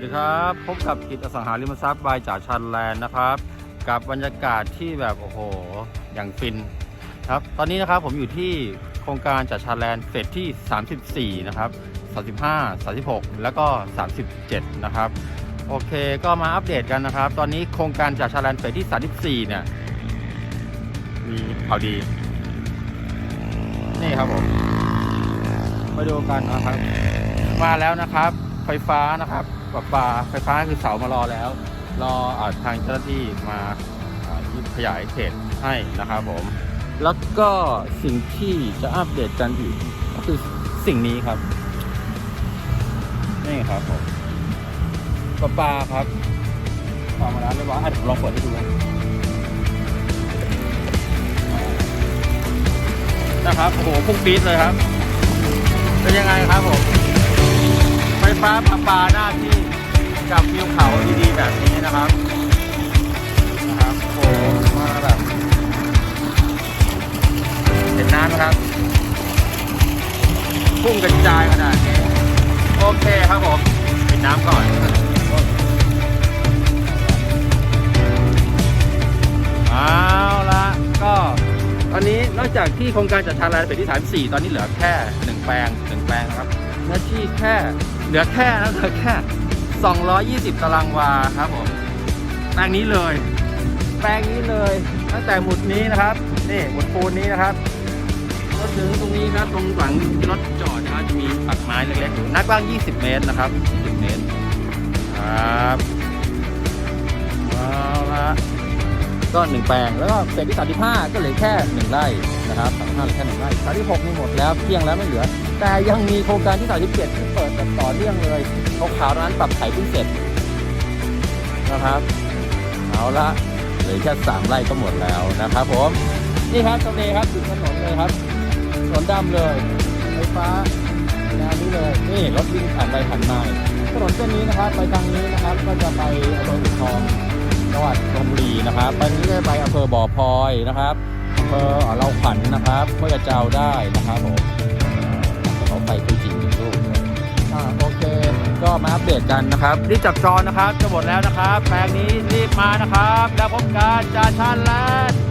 วัสดีครับพบกับกิจอสังหาริมทรัพย์บายจ่าชันแลนด์นะครับ กับบรรยากาศที่แบบโอ้โหอย่างฟินครับตอนนี้นะครับผมอยู่ที่โครงการจ่าชันแลนด์เฟสที่ 34 นะครับ 35 36 แล้วก็ 37 นะครับ โอเคก็มาอัปเดตกันนะครับ ตอนนี้โครงการจ่าชันแลนด์เฟสที่ 34 เนี่ยมีข่าวดี นี่ครับผมมาดูกันนะครับ มาแล้วนะครับ ไฟฟ้านะครับประปาไฟฟ้าคือเสามารอแล้ว รออาทางเจ้าหน้าที่มาขยายเขตให้นะครับผม แล้วก็สิ่งที่จะอัปเดตกันอีกก็คือสิ่งนี้ครับ นี่ครับผมประปาครับฟังมาแล้วเรียบร้อยอะเดี๋ยวผมลองเปิดให้ดูนะนะครับโอ้โหพุ่งปี๊ดเลยครับ เป็นยังไงครับผม ไฟฟ้าประปาหน้าที่กับวิวเขาดีๆแบบนี้นะครับนะครับโอ้โหมาแบบเห็นน้ำไหมครับพุ่งกระจายขนาดนี้โอเคครับผมปิดน้ำก่อนเอาละก็ตอนนี้นอกจากที่โครงการจัดทางรายเป็นที่ 34 ตอนนี้เหลือแค่ 1 แปลงหนึ่งแปลงนะครับ นื้อที่แค่เหลือแค่นะเหลือแค่ 220 ตารางวาครับผมแปลงนี้เลย แปลงนี้เลย ตั้งแต่หมุดนี้นะครับนี่หมุดปูนนี้นะครับรถถึงตรงนี้ครับตรงหลังที่รถจอดนะครับจะมีปักไม้เล็กๆอยู่หน้ากว้าง 20 เมตรนะครับ 20 เมตร ก็หนึ่งแปลง แล้วก็เฟสที่35 ก็เหลือแค่ 1 ไร่นะครับ35เหลือแค่1ไร่36นี่หมดแล้วเที่ยงแล้วไม่เหลือ แต่ยังมีโครงการที่37ที่เปิดต่อเนื่องเลยขาขาวๆนั้นปรับไถเพิ่งเสร็จนะครับเอาละเหลือแค่3ไร่ก็หมดแล้วนะครับผมนี่ครับตรงนี้ครับถึงถนนเลยครับถนนดำเลยไฟฟ้าแนวนี้เลยนี่รถวิ่งผ่านไปผ่านมาถนนเส้นนี้นะครับ ไปทางนี้นะครับ ก็จะไปอำเภออุทอง จังหวัดชลบุรีนะครับไปนี้ไปอำเภอบ่อพลอยนะครับอำเภอเราขวัญนะครับเพื่อจะเจ้าได้นะครับผมเขาไปคุยจริงจริงลูกอ่าโอเค ก็มาอัปเดตกันนะครับรีบจับจอนะครับจะหมดแล้วนะครับ แปลงนี้รีบมานะครับ แล้วพบกันจาชันแลนด์